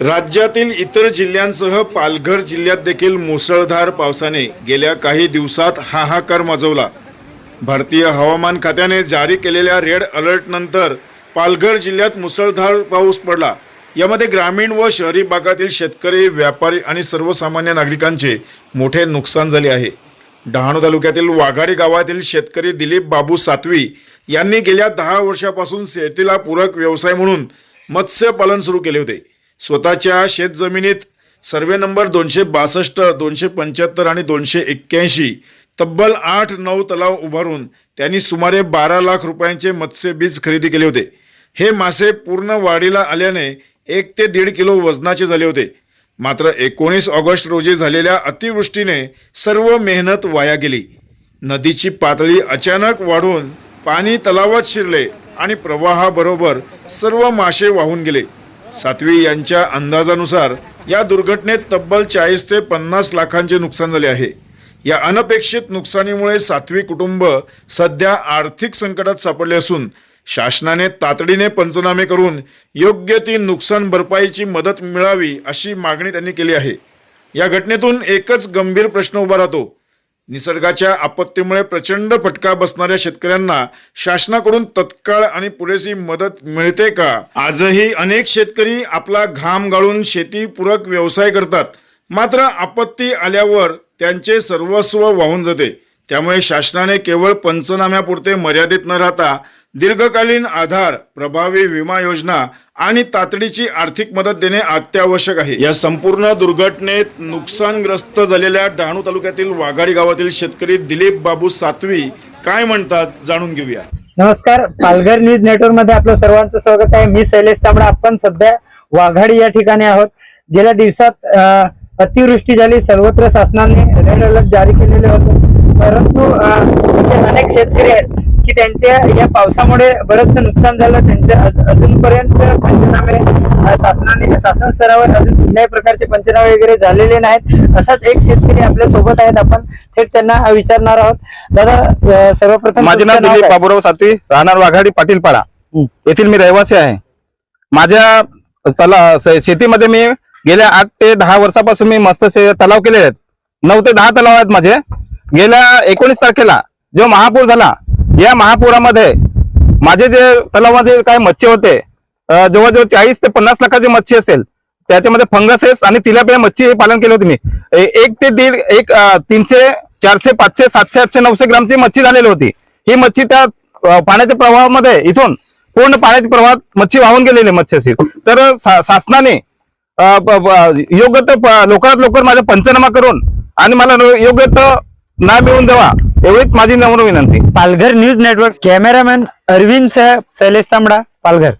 राज्यातील इतर जिल्ह्यांसह पालघर जिल्ह्यात देखील मुसळधार पावसाने गेल्या काही दिवसात हाहाकार माजवला. भारतीय हवामान खात्याने जारी केलेल्या रेड अलर्टनंतर पालघर जिल्ह्यात मुसळधार पाऊस पडला. यामध्ये ग्रामीण व शहरी भागातील शेतकरी व्यापारी आणि सर्वसामान्य नागरिकांचे मोठे नुकसान झाले आहे. डहाणू तालुक्यातील वाघाडी गावातील शेतकरी दिलीप बाबू सातवी यांनी गेल्या दहा वर्षापासून शेतीला पूरक व्यवसाय म्हणून मत्स्यपालन सुरू केले होते. स्वतःच्या शेतजमिनीत सर्वे नंबर दोनशे बासष्ट दोनशे पंच्याहत्तर आणि दोनशे एक्क्याऐंशी तब्बल आठ नऊ तलाव उभारून त्यांनी सुमारे बारा लाख रुपयांचे मत्स्य बीज खरेदी केले होते. हे मासे पूर्ण वाढीला आल्याने एक ते दीड किलो वजनाचे झाले होते. मात्र एकोणीस ऑगस्ट रोजी झालेल्या अतिवृष्टीने सर्व मेहनत वाया गेली. नदीची पातळी अचानक वाढून पाणी तलावात शिरले आणि प्रवाहाबरोबर सर्व मासे वाहून गेले. सातवी यांच्या अंदाजानुसार या दुर्घटनेत तब्बल चाळीस ते पन्नास लाखांचे नुकसान झाले आहे. या अनपेक्षित नुकसानीमुळे सातवी कुटुंब सध्या आर्थिक संकटात सापडले असून शासनाने तातडीने पंचनामे करून योग्य ती नुकसान भरपाईची मदत मिळावी अशी मागणी त्यांनी केली आहे. या घटनेतून एकच गंभीर प्रश्न उभा राहतो निसर्गाच्या आपत्तीमुळे प्रचंड फटका बसणाऱ्या शेतकऱ्यांना शासनाकडून तत्काळ आणि पुरेशी मदत मिळते का? आजही अनेक शेतकरी आपला घाम गाळून शेतीपूरक व्यवसाय करतात. मात्र आपत्ती आल्यावर त्यांचे सर्वस्व वाहून जाते. त्यामुळे शासनाने केवळ पंचनाम्यापुरते मर्यादित न राहता दीर्घकालीन आधार प्रभावी विमा योजना आणि तातडीची आर्थिक मदत देणे अत्यावश्यक आहे. या संपूर्ण दुर्घटनेत नुकसानग्रस्त झालेल्या डहाणू तालुक्यातील वाघाडी गावातील शेतकरी दिलीप बाबू सातवी काय म्हणतात जाणून घेऊया. नमस्कार पालघर न्यूज नेटवर्कमध्ये आपलं सर्वांचं स्वागत आहे. मी शैलेश तांबडा. आपण सध्या वाघाडी या ठिकाणी आहोत. गेल्या दिवसात अतिवृष्टी झाली. सर्वत्र शासनाने रेड अलर्ट जारी केलेले होते. परंतु असे अनेक शेतकरी आहेत की त्यांच्या या पावसामुळे बरंचसं नुकसान झालं. त्यांचे अज- अजूनपर्यंत पंचनामे शासनाने शासन स्तरावर अजून कुठल्याही प्रकारचे पंचनामे वगैरे झालेले नाहीत. असाच एक शेतकरी आपल्यासोबत आहेत. आपण थेट त्यांना विचारणार आहोत. दादा सर्वप्रथम माझे नाव दिलीप? बाबूराव सातवी राहणार वाघाडी पाटीलपाडा. येथील मी रहिवासी आहे. माझ्या शेतीमध्ये मी गेल्या आठ ते दहा वर्षापासून मी मस्त तलाव केले आहेत. नऊ ते दहा तलाव आहेत माझे. गेल्या एकोणीस तारखेला जो महापूर झाला या महापुरामध्ये माझे जे तलावामध्ये काय मच्छी होते जवळजवळ चाळीस ते पन्नास लाखाची मच्छी असेल त्याच्यामध्ये फंगसेस आणि तिलापिया मच्छी हे पालन केले होते मी. एक ते दीड एक तीनशे चारशे पाचशे सातशे आठशे नऊशे ग्रामची मच्छी झालेली होती. ही मच्छी त्या पाण्याच्या प्रवाहामध्ये इथून पूर्ण पाण्याच्या प्रवाहात मच्छी वाहून गेलेली मच्छी असेल. तर शासनाने योग्य तर लवकरात लवकर माझा पंचनामा करून आणि मला योग्य तर ना मिळून द्यावा एवढीच माझी नम्र विनंती. Palghar news network cameraman Arvind साहेब शैलेश तांबडा पालघर.